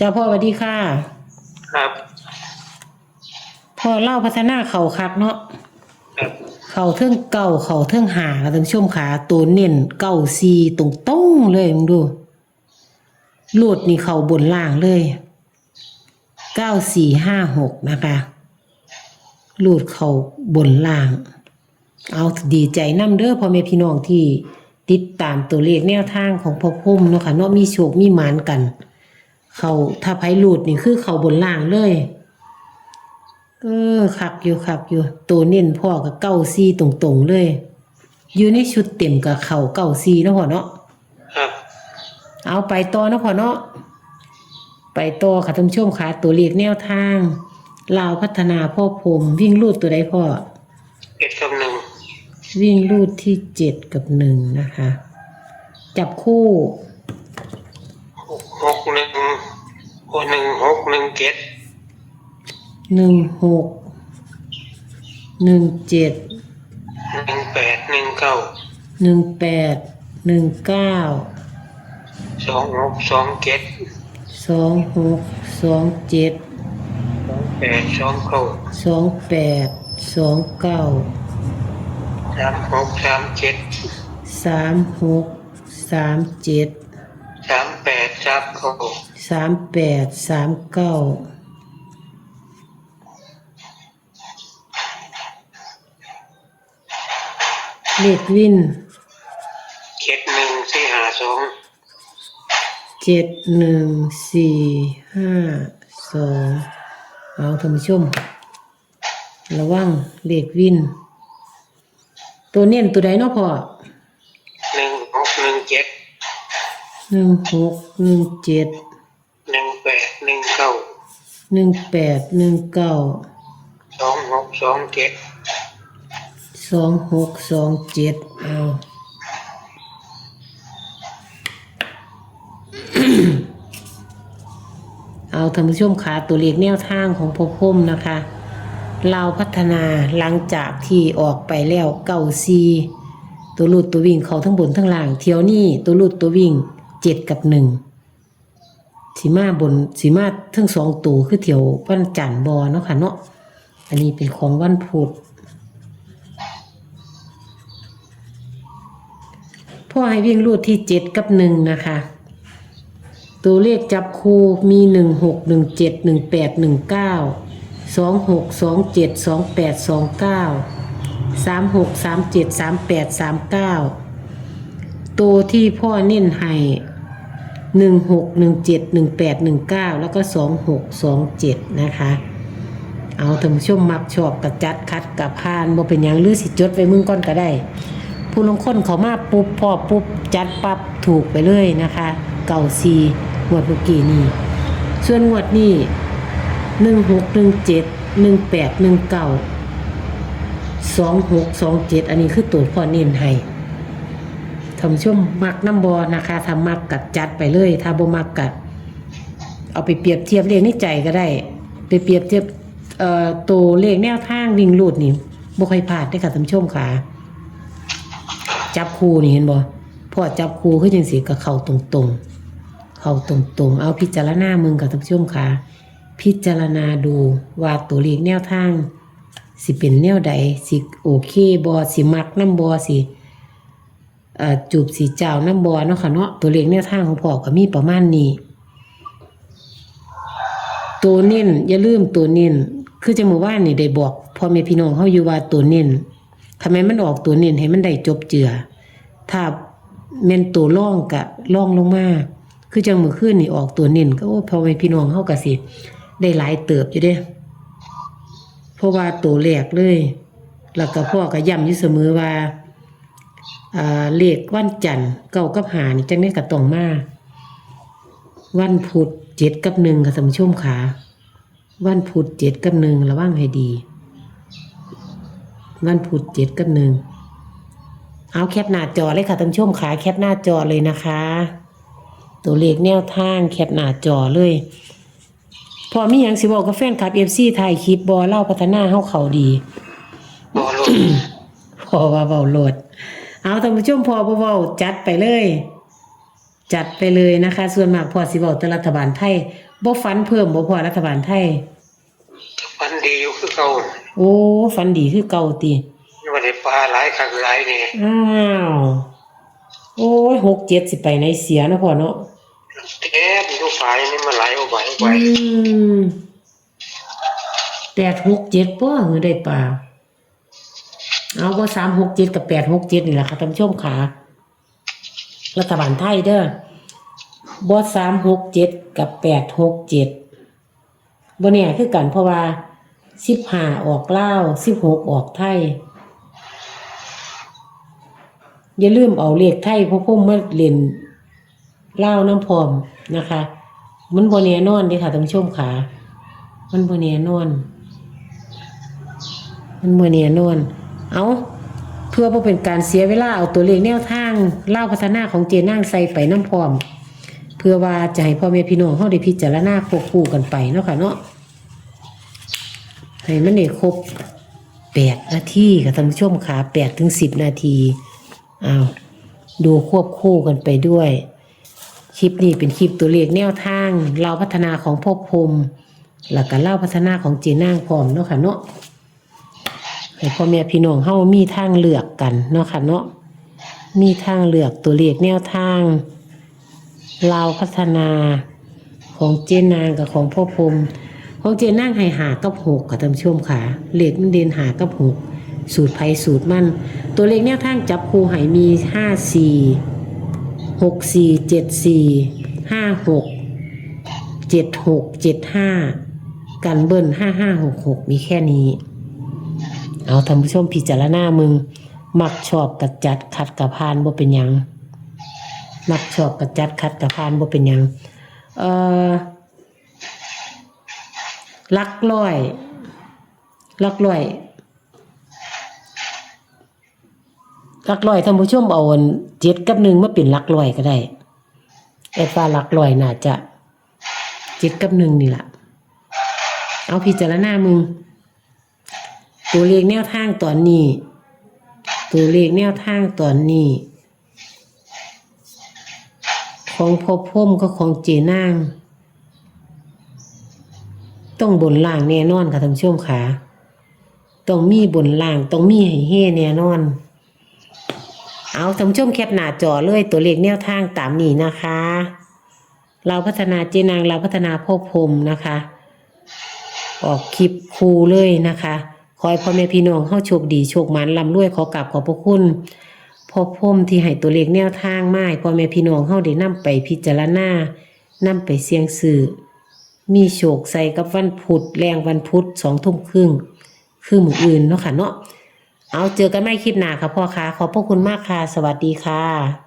จ้าพ่อสวัสดีค่ะ ครับ พ่อเล่าพัฒนาเขาคักเนาะครับ เขาเทิงเก่าเขาเทิงหาค่ะท่านผู้ชมขาตัวเน้นเก้าซีตรงต้งๆเลยมึงดูโลดนี่เขาบนล่างเลยเก้าสี่ห้าหกนะคะโลดเขาบนล่าง เอาดีใจน้ำเด้อพ่อแม่พี่น้องที่ติดตามตัวเลขแนวทางของพ่อพุ่มเนาะค่ะเนาะมีโชคมีหมานกัน เขาถ้าไผหลุดนี่คือเขาบนล่างเลย เออคักอยู่คักอยู่ ตัวเน้นพ่อกับเก้าซี่ตรงๆเลย อยู่ในชุดเต็มกับเขาเก้าซี่เนาะพ่อเนาะครับ เอาไปต่อเนาะพ่อเนาะไปต่อค่ะท่านผู้ชมค่ะตัวเลขแนวทางลาวพัฒนาพ่อผมวิ่งลูดตัวใดพ่อเจ็ดกับหนึ่งวิ่งลูดที่เจ็ดกับหนึ่งนะคะ จับคู่หกหกหนึ่งโอหนึ่งหกหนึ่งเจ็ดหนึ่งหกหนึ่งเจ็ดหนึ่งแปดหนึ่งเก้าหนึ่งแปดหนึ่งเก้าสองหกสองเจ็ดสองหกสองเจ็ดสองแปดสองเก้าสองแปดสองเก้าสามหกสามเจ็ดสามหกสามเจ็ดสามแปดสามเก้า สามแปดสามเก้าเลขวินเจ็ดหนึ่งสี่ห้าสองเจ็ดหนึ่งสี่ห้าสองเอาท่านผู้ชม ระวังเลขวิน ตัวเน้นตัวใดเนาะพ่อหนึ่งหกหนึ่งเจ็ดหนึ่งหกหนึ่งเจ็ด หนึ่งแปดหนึ่งเก้า หนึ่งแปดหนึ่งเก้าสองหกสองเจ็ดสองหกสองเจ็ดเอาเอาท่านผู้ชมขาตัวเลขแนวทางของพอพมนะคะ เราพัฒนาหลังจากที่ออกไปแล้วเก้าซีตัวรูดตัววิ่งเขาทั้งบนทั้งล่าง เที่ยวนี้ตัวรูดตัววิ่งเจ็ดกับหนึ่ง สีมาบนสีมาทั้งสองตัวคือเที่ยววันจันทร์บอเนาะค่ะเนาะอันนี้เป็นของวันพุธพ่อให้วิ่งรูดที่เจ็ดกับหนึ่งนะคะ ตัวเลขจับคู่มีหนึ่งหกหนึ่งเจ็ดหนึ่งแปดหนึ่งเก้าสองหกสองเจ็ดสองแปดสองเก้าสามหกสามเจ็ดสามแปดสามเก้าตัวที่พ่อเน้นให้ หนึ่งหกหนึ่งเจ็ดหนึ่งแปดหนึ่งเก้าแล้วก็สองหกสองเจ็ดนะคะ เอาถึงชมมักชอบกับจัดคัดกับพานบ่เป็นหยังหรือสิจดไว้มึงก่อนก็ได้ ผู้ลงคนเขามาปุ๊บพอปุ๊บจัดปั๊บถูกไปเลยนะคะ เก่าซีงวดเมื่อกี้นี่ส่วนงวดนี้หนึ่งหกหนึ่งเจ็ดหนึ่งแปดหนึ่งเก้าสองหกสองเจ็ดอันนี้คือตัวพ่อเน้นให้ ทำช่วงมักน้ำบอนะคะถ้ามักกัดจัดไปเลย ถ้าบ่มักกัดเอาไปเปรียบเทียบเลขในใจก็ได้ ไปเปรียบเทียบเอ่อตัวเลขแนวทางวิ่งลูดนี่บ่ค่อยพลาดได้อค่ะท่านผู้ชมค่ะ จับคู่นี่เห็นบ่พอจับคู่คือจังสีก็เข้าตรงๆ เข้าตรงๆ เอาพิจารณามึงกับท่านผู้ชมค่ะ พิจารณาดูว่าตัวเลขแนวทาง สิเป็นแนวใดสิโอเคบ่สิมักน้ำบ่สิ จูบสีเจ้าน้ำบ่เนาะค่ะเนาะตัวเลขแนวทางของพ่อก็มีประมาณนี้ ตัวเน้นอย่าลืมตัวเน้นคือจังเมื่อวานี่ได้บอกพ่อแม่พี่น้องเฮาอยู่ว่าตัวเน้นทำไมมันออกตัวเน้นให้มันได้จบเจือ ถ้าแม่นตัวร่องกะร่องลงมาคือจังมือขึ้นนี่ออกตัวเน้นก็โอ้พอไปพี่น้องเฮากะสิ ได้หลายเติบอยู่เด้เพราะว่าตัวแรกเลย แล้วก็พ่อก็ย้ำอยู่เสมอว่า เลขวันจันทร์เก้ากับหานี่จังได้ก็ต้องมาวันพุธเจ็ดกับหนึ่งค่ะท่านผู้ชมขาวันพุธเจ็ดกับหนึ่งระวังให้ดี วันพุธเจ็ดกับหนึ่งเอาแคปหน้าจอเลยค่ะท่านผู้ชมขาแคปหน้าจอเลยนะคะ ตัวเลขแนวทางแคปหน้าจอเลย พอมีหยังสิบอกกับแฟนคลับเอฟซีถ่ายคลิปบอเล่าพัฒนาเฮาเขาดีบอลลูนพอว่าเบาโหลด เอาท่านผู้ชมพอบ่เบาจัดไปเลย จัดไปเลยนะคะ ส่วนมากพอสิเบาแต่รัฐบาลไทยบ่ฝันเพิ่มบ่พอรัฐบาลไทย ฟันดีอยู่คือเก่าน่ะโอ้ฝันดีคือเก่าติว่าได้ปลาหลายคักหลายนี่อ้าวโอ้ยหกเจ็ดสิไปไหนเสียเนาะพ่อเนาะเต็มทุกฝ่ายนี่มันไหลออกไปออกไปอืมแปดหกเจ็ดป้อเงือได้ป่า เอาก็สามหกเจ็ดกับแปดหกเจ็ดนี่แหละค่ะท่านผู้ชมขารัฐบาลไทยเด้อบอสามหกเจ็ดกับแปดหกเจ็ดบนเนี่ยคือกันเพราะว่าสิบห้าออกเล่าสิบหกออกไทย อย่าลืมเอาเลขไทยเพราะพุ่มมาเรียนเล่าน้ำพรอมนะคะ มันบนแน่นอนดิค่ะท่านผู้ชมขามันบนแน่นอน มันบนแน่นอน เอาเพื่อบ่เป็นการเสียเวลาเอาตัวเลขแนวทางเล่าพัฒนาของเจนางใส่ไปน้ำพร้อม เพื่อว่าจะให้พ่อแม่พี่น้องเฮาได้พิจารณาควบคู่กันไปเนาะค่ะเนาะให้มันได้ครบแปดนาทีค่ะท่านผู้ชมขาแปดถึงสิบนาทีอ้าวดูควบคู่กันไปด้วย คลิปนี้เป็นคลิปตัวเลขแนวทางเราพัฒนาของพ่อพรมแล้วก็เล่าพัฒนาของเจนางพร้อมเนาะค่ะเนาะ ให้พ่อแม่พี่น้องเฮามีทางเลือกกันเนาะค่ะเนาะมีทางเลือกตัวเลขแนวทางเราพัฒนาของเจนางกับของพ่อพรมของเจนางให้หากับหกค่ะท่านชมค่ะเลขมันเด่นหากับหกสูตรไผสูตรมัน ตัวเลขแนวทางจับคู่ให้มีห้าสี่หกสี่เจ็ดสี่ห้าหกเจ็ดหกเจ็ดห้ากันเบิ้ลห้าห้าหกหกมีแค่นี้ เอาท่านผู้ชมพิจารณามึง มักชอบกัดจัดขัดกับพานบ่เป็นยังมักชอบกัดจัดขัดกับพานบ่เป็นยังเอ่อลักร้อยลักร้อยลักร้อยท่านผู้ชมเอาอันเจ็ดกับหนึ่งมาเป็นลักร้อยก็ได้แอดว่าลักร้อยน่าจะเจ็ดกับหนึ่งนี่แหละเอาพิจารณามึง ตัวเลขแนวทางตอนนี้ ตัวเลขแนวทางตอนนี้ ของพ่อพ่มก็ของเจนาง ต้องบนล่างแน่นอนค่ะท่านผู้ชมค่ะต้องมีบนล่างต้องมีให้เฮ่แน่นอน เอาท่านผู้ชมแคปหน้าจอเลยตัวเลขแนวทางตามนี้นะคะ เราพัฒนาเจนางเราพัฒนาพ่อพรมนะคะ ออกคลิปคูเลยนะคะ ขอให้พ่อแม่พี่น้องเข้าโชคดีโชคหมันลำรวยขอกราบขอบพระคุณพ่อพรหมที่ให้ตัวเลขแนวทางมาให้พ่อแม่พี่น้องเข้าได้นำไปพิจารณานำไปเสี่ยงสื่อมีโชคใส่กับวันพุธแรงวันพุธสองทุ่มครึ่งคือหมืออื่นเนาะค่ะเนาะเอาเจอกันไม่คลิปหน้าค่ะพ่อค่ะขอบพระคุณมากค่ะ สวัสดีค่ะ